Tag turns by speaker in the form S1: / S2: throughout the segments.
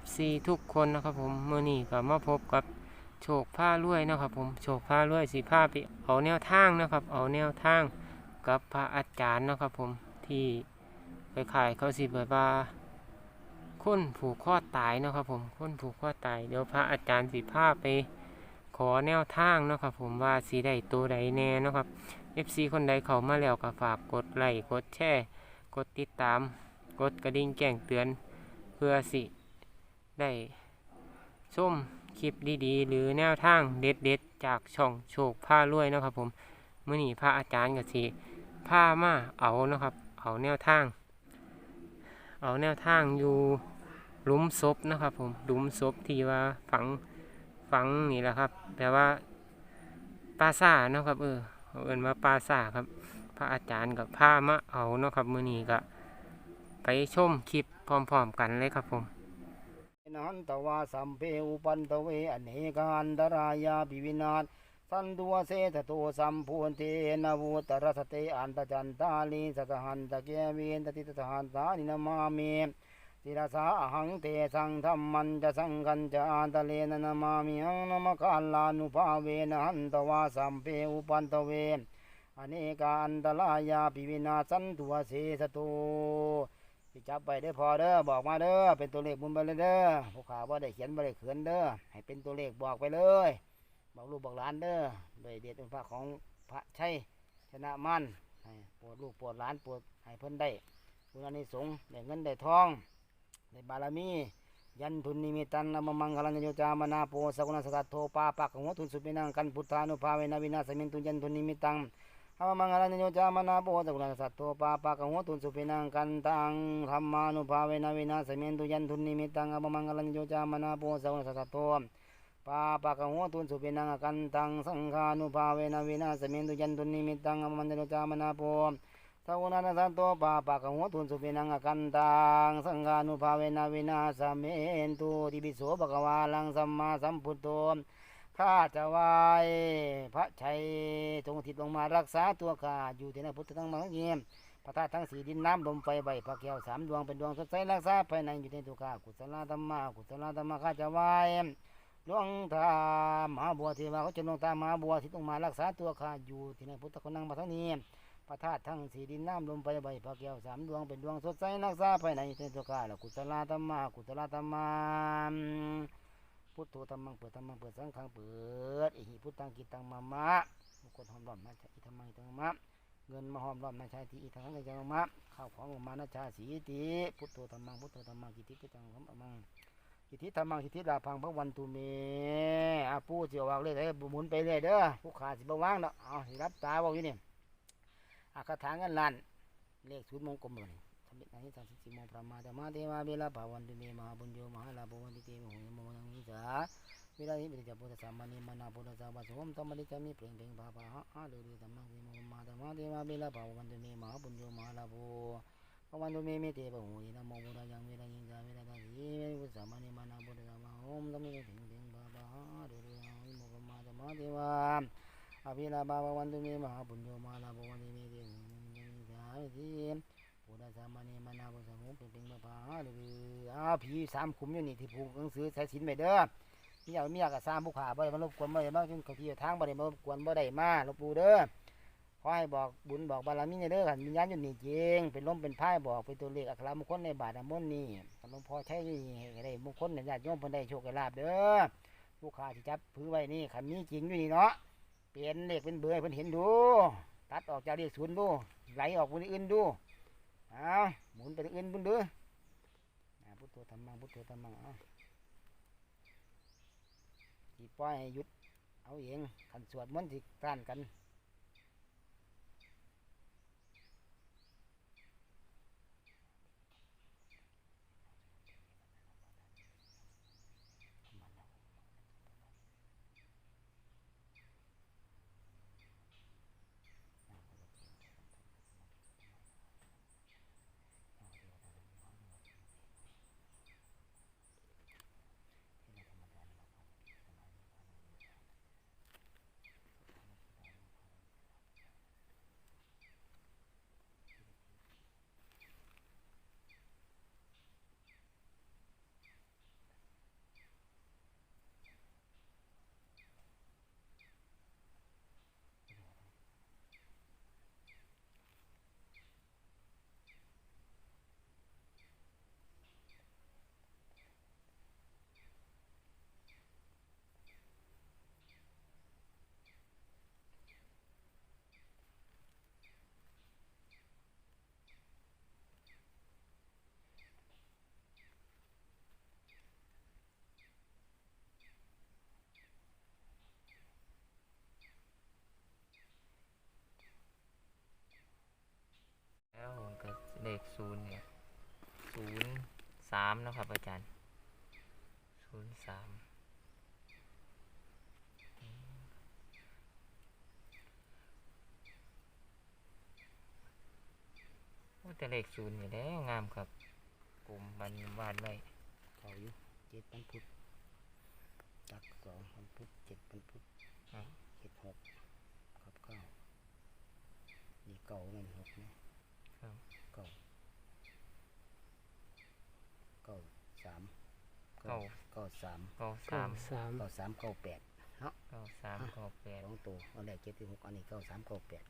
S1: FC ทุกคนนะครับผมมื่อนี้ก็มาพบกับโชคผ้ารวยนะครับผมโชคผ้ารวยสีผ้าไปเอาแนวทางนะครับ เอาแนวทางกับพระอาจารย์นะครับผมที่ไปขายเขาสิแบบว่าคนผูกข้อตายนะครับผมคนผูกข้อตายเดี๋ยวพระอาจารย์สีผ้าไปขอแนวทางนะครับผมว่าสีใดตัวใดแน่นะครับ FC คนใดเขามาแล้วก็ฝากกดไลค์กดแชร์กดติดตาม กดกระดิ่งแจ้งเตือน เพื่อสิ ได้ชมคลิปดีๆ หรือแนวทางเด็ดๆ จากช่องโชคผ้ารวยนะครับผมมื่อนี้พระอาจารย์ก็สิผ้ามาเอานะครับ เอาแนวทาง เอาแนวทางอยู่หลุมศพนะครับผมหลุมศพที่ว่าฝังฝังนี่แหละครับแปลว่าปราสานะครับเออเอินว่าปราสาครับ พระอาจารย์กับผ้ามาเอานะครับมื่อนี้ก็ไปชมคลิปพร้อมๆกันเลยครับผม
S2: นันตวาสัมเพอุปันตเวอเนกาอันตรายาปิวินาศสันตัวเสตโตสัมพูนเตนวุตรสเตอันตจันตาลีสกหันตะเกวินตติตหันตานินามามิติรสาอหังเตสังธรรมันจะสังกันจะอันตเลนนามามิหังนมกาลานุภาเวนหันตวาสัมเพอุปันตเวอเนกาอันตรายาปิวินาสันตัวเสสโต สิจับไปได้พอเด้อบอกมาเด้อเป็นตัวเลขบุญไปเลยเด้อผู้ข่าวว่าได้เขียนบ่ได้เขียนเด้อให้เป็นตัวเลขบอกไปเลย บอกลูกบอกหลานเด้อโดยเดชเป็นพระของพระชัยชนะมันให้ปวดลูกปวดหลานปวดให้เพิ่นได้บุญอานิสงส์ได้เงินได้ทองได้บารมียันทุนนิมิตังนามมังคลังโยจามนาโปสกุณสกัดโทปาปักหัวทุนสุปินังกันพุทธานุภาเวนวินาศมินตุยันทุนนิมิตัง ธรรมังคลังโยจามนาโปตะกุลสัตโตปาปะกังวตุนสุปินังกันตังธรรมานุภาเวนะวินาสเมนตุยันทุนนิมิตังอปมังคลังโยจามนาโปสกุลสัตโตปาปะกังวตุนสุปินังกันตังสังฆานุภาเวนะวินาสเมนตุยันทุนนิมิตังอปมังคลังโยจามนาโปสกุลสัตโตปาปะกังวตุนสุปินังกันตังสังฆานุภาเวนะวินาสเมนตุติปิโสภะคะวาลังสัมมาสัมพุทโธ ข้าจะไวายพระชัยทรงทิศลงมารักษาตัวข้าอยู่ที่ในพุทธทั้งมังเงียมพระธาตุทั้งสี่ดินน้ำลมไฟใบพระแก้วสามดวงเป็นดวงสดใสรักษาภายในอยู่ในตัวข้ากุศลธรรมะกุศลธรรมะข้าจะไวายหลวงตามหาบัวเทวาเขาจะลงตามหาบัวที่ต้องมารักษาตัวข้าอยู่ที่ในพุทธคนนั่งมาทั้งนี้พระธาตุทั้งสี่ดินน้ำลมไฟใบพระแก้วสามดวงเป็นดวงสดใสรักษาภายในอยู่ในตัวข้ากุศลธรรมะกุศลธรรมะ พุทโธธรรมังเปิดธรรมังเปิดสังฆังเปิดอิหิพุทธังกิตังมามะบุคคลหอมรอมนาชาอิธรรมังอิธรรมะเงินมาหอมรอมนาชาติอิธรรมังอิธรรมะข้าวของออกมานาชาสีติพุทโธธรรมังพุทโธธรรมังกิติกิตังธรรมังกิติธรรมังกิติดาพังพระวันตุเมอาปูเสียววางเลยเลยหมุนไปเลยเด้อผู้ขาสิบว่างเนาะเอาสิรับตาบอกอยู่นี่อาคาถาเงินล้านเลขศูนย์มงกลมเลย สำเร็จในที่สามสิบสี่โมงพระมาธรรมาเทวาเบลาภาวันตุเมมหาบุญโยมหาลาภวันติเตมหงยมมังนิสาวิราหิปิจพุทธสามานิมานาพุทธสาวาสมธรรมดิจามิเปล่งเปล่งภาภาหะอาดุริธรรมังสิโมมาธรรมะเทวาเบลาภาวันตุเมมหาปุญโยมหาลาโภภวันตุเมมิเตปะหูยนะโมพุทธยังเวรายิงสาเวราตาสีเวริพุทธสามานิมานาพุทธสาวาโอมธรรมิเปล่งเปล่งภาภาหะอาดุริหิโมมาธรรมะเทวาอภิลาภาวันตุเมมหาปุญโยมหาลาโภวันตุเมเตปะหูยังสาเวทีพุทธสามานิมานาพุทธสาวาเปล่งเปล่งภาภาหะอาดุริอ้าวผีสามขุมอยู่นี่ที่ผูกหนังสือสายสินไปเด้อมีอยากมีอยากกับสร้างผู้ขาบ่ได้มารบกวนบ่ได้มาขึ้นเขาที่ทางบ่ได้มารบกวนบ่ได้มาหลวงปู่เด้อขอให้บอกบุญบอกบารมีเด้อขันวิญญาณอยู่นี่จริงเป็นลมเป็นพ่ายบอกเป็นตัวเลขอัครมงคลในบาทน้ำมนต์นี่หลวงพ่อใช้นี่ให้ได้มงคลในญาติโยมเพิ่นได้โชคได้ลาบเด้อผู้ขาที่จับผือไว้นี่ขันมีจริงอยู่นี่เนาะเปลี่ยนเลขเป็นเบอร์เพิ่นเห็นดู ตัดออกจากเลขศูนย์ดูไหลออกบนอื่นดู เอาหมุนไปทางอื่นบุญเด้ออ่าพุทโธธรรมังพุทโธธรรมังเอาสิปล่อยให้หยุด เอาเองขันสวดมนต์สิต้านกัน
S3: ศูนย์เนี่ยศูนย์สามเนาะครับอาจารย์ศูนย์สามโอ้แต่เลขศูนย์นี่แหล้วงามครับ กลุ่มบันวาดไว้
S2: เขาอยู่เจ็ดพันพุทธตักสองพันพุทธเจ็ดพันพุทธ
S3: ครับ
S2: เจ็ดหกครับเก้านี่เก่าเงินหกเนี่ย
S3: ครับ
S2: เก่าเก้าสาม
S3: เก้า
S2: เก้าสาม
S3: เก้า
S1: เก้า
S3: สาม
S1: สาม
S2: เก้าสามเก้าแปด
S3: เก้าสามเก้าแปด
S2: สองตัวอันแรกเจ็ดที่หกอันนี้เก้าสามเก้าแปด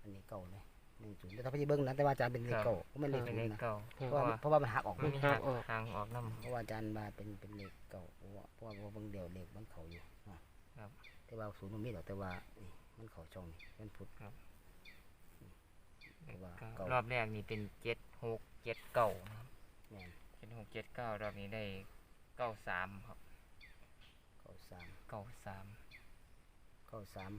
S2: อันนี้เก้าเลยหนึ่งศูนย์แต่ถ้าพี่เบิ้งนะแต่ว่าอาจารย์เป็นเลขเก้าก็ไม่เลข
S3: เป็น
S2: ศูน
S3: เลข
S2: ย์นะ
S3: เก้า
S2: เพราะว่าเพราะว่ามันหักออก
S3: มัน
S2: นะ
S3: หักทางออกน้
S2: เพราะว่าอาจารย์มาเป็นเป็นเลขเก่าเพราะว่าเพราะว่าเบิ่งเดียวเลขมันเขาอยู่เนาะ
S3: ครับ
S2: แต่ว่าศูนย์มันมีหรอกแต่ว่านี่มันเขาช่องนี่มันพุด
S3: ครับ
S2: เพราะว่าำเก้าร
S3: อบแรกนี่เป็นเจ็ดหกเจ็ดเก้านะครับ
S2: แม่น
S3: เจ็ดหกเจ็ดเก้ารอบนี้ได้เก้าสามครับ
S2: เก้าสาม
S3: เก้าสาม
S2: เก้าสาม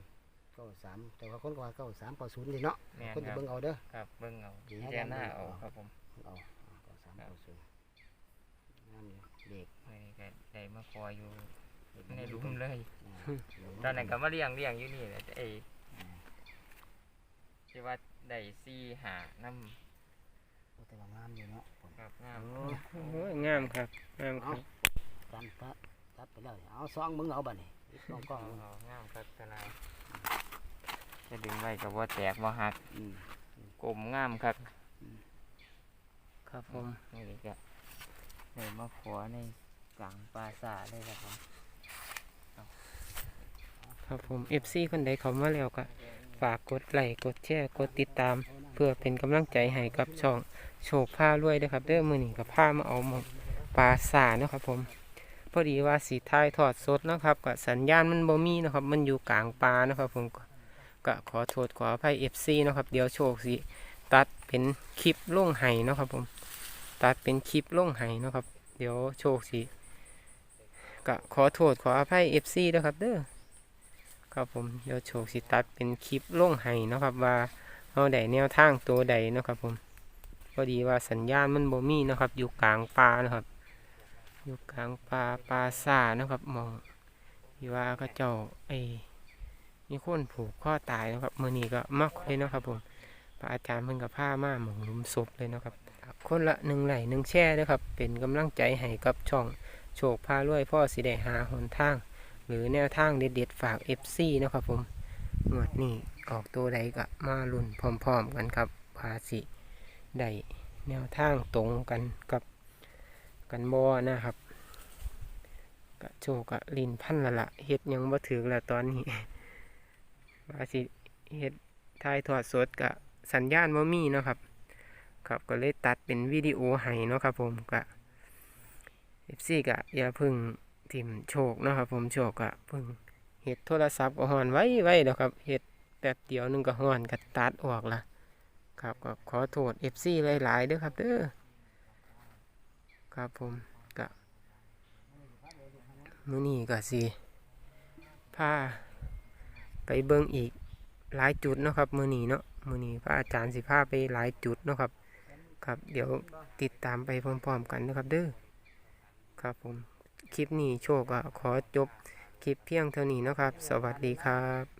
S2: เก้าสามแต่ว่าคนก็ว่าเก้าสามเก้าศูนย์นี่เนาะ
S3: แม่น
S2: คน
S3: ค
S2: จะ
S3: รับ
S2: เบิ่งเอาเด้อ
S3: ครับเบิ้งเอา
S2: ดี
S3: พิ
S2: นะ
S3: จารณา
S2: ครับ
S3: เอา
S2: เอา
S3: ครับผม
S2: เอาเอาเก้าสาม
S3: ครับ
S2: เก้าศูนย์งามอยู่เลข
S3: ไม่ได้ได้มาคอยอยู่
S2: เลข
S3: ในหลุมเลย
S2: อ่า
S3: ตอนนั้นก็มาเลี้ยงเลี้ยงอยู่นี่แหละไอ้ที่ว่าได้ซีหาน้
S2: โอ้ แต่ว่างามอยู่เนาะผมำ
S3: ครับงาม
S2: โอ้
S1: โอ้ยงามครับงามครับ
S2: จันพระจับไปแล้วเนี่ยเอาซองมึงเอาบัดนี่ลองกล้อง
S3: เอางามครับทนายจะดึงไว้กับว่าแตกว่าหัก
S2: อืม
S3: กลมงามครับ
S1: ครับผม
S3: นี่ก็เลยมาขอในกลางปราสาทเลยครับผม
S1: ครับผม FC คนใดเขามาแล้วก็ฝากกดไลค์กดแชร์กดติดตาม เพื่อเป็นกำลังใจให้กับช่องโชคผ้ารวยด้วยครับเด้อมือหนี้กับผ้ามาเอาหมองปลาสาเนาะครับผมพอดีว่าสีทายทอดสดนะครับกับสัญญาณมันบ่มีนะครับ มันอยู่กลางปลานะครับผมก็ขอโทษขออภัย FC เนะครับเดี๋ยวโชคสิตัดเป็นคลิปล่งไห้นะครับผมตัดเป็นคลิปล่งไห้นะครับ เดี๋ยวโชคสิก็ขอโทษขออภัย FC เด้อครับเด้อครับผมเดี๋ยวโชคสิตัดเป็นคลิปล่งไห้นะครับว่า เอาใดแนวทางตัวใดนะครับผมพอดีว่าสัญญาณมันบ่มีนะครับ อยู่กลางป่านะครับ อยู่กลางป่าป่าซ่านะครับมองที่ว่าก็เจ้าไอ้มีคนผูกข้อตายนะครับมือนี้ก็มักเลยเนาะครับผมพระอาจารย์เพิ่นกับผ้ามาหมองลุมศพเลยนะครับ คนละหนึ่งไหลหนึ่งแช่เด้อครับ เป็นกำลังใจให้กับช่องโชคพารวยพ่อสิได้หาหนทาง หรือแนวทางเด็ดๆฝาก FC เนะครับผมงวดนี้ ออกตัวใดก็มาลุ้นพร้อม ๆ กันครับภาสิได้แนวทางตรงกันกับกันบอนะครับกะโจกะลินพันละละเฮ็ดยังบ่ถึงแล้วตอนนี้ภาสิเฮ็ดทายทอดสดกะสัญญาณบ่มีเนาะครับ ครับก็เลยตัดเป็นวิดีโอให้เนาะครับผมกะ FC กะอย่าพึ่งทิมโชคเนาะครับผมโชคกะพึ่งเฮ็ดโทรศัพท์ก็ฮอนไว้ไว้แล้วครับเฮ็ด แป๊บเดียวนึงก็ห้อนก็ตัดออกละครับก็ขอโทษ FC หลายๆเด้อครับเด้อครับผมก็มื้อนี้ก็สิพาไปเบิ่งอีกหลายจุดเนาะครับ มื้อนี้เนาะมื้อนี้พระอาจารย์สิพาไปหลายจุดเนาะครับ ครับ เดี๋ยวติดตามไปพร้อมๆกันนะครับเด้อครับผมคลิปนี้โชคก็ขอจบคลิปเพียงเท่านี้นะครับ สวัสดีครับ